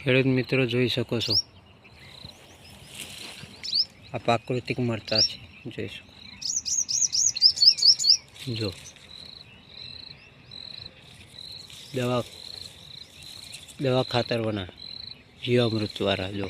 ખેડૂત મિત્રો જોઈ શકો છો. આ પ્રાકૃતિક મરચા છે, જોઈ જો. દવા દવા ખાતર બના જીવામૃત દ્વારા જો.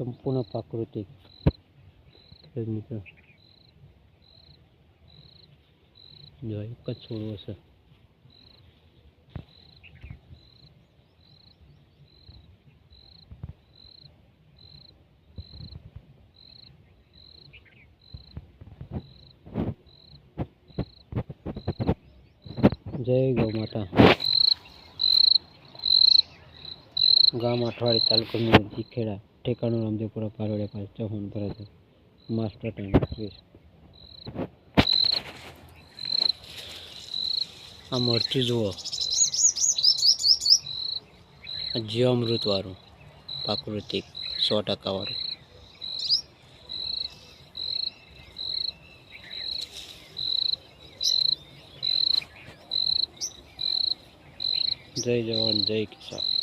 સંપૂર્ણ પ્રાકૃતિક. મિત્રો. જો એક જ છોડવો છે. જય ગૌ માતા. ગામ અઠવાડી તાલુકો ખેડા. ઠેકાણું રામદેવપુરા પારોડિયા પાસે ચૌહાણ ભરત માસ્ટર ટાઈમ વીસ આ મરચું જુઓ. જીવામૃતવાળું જીવામૃત વાળું, પ્રાકૃતિક, સો ટકાવાળું જય જવાન, જય કિસાન.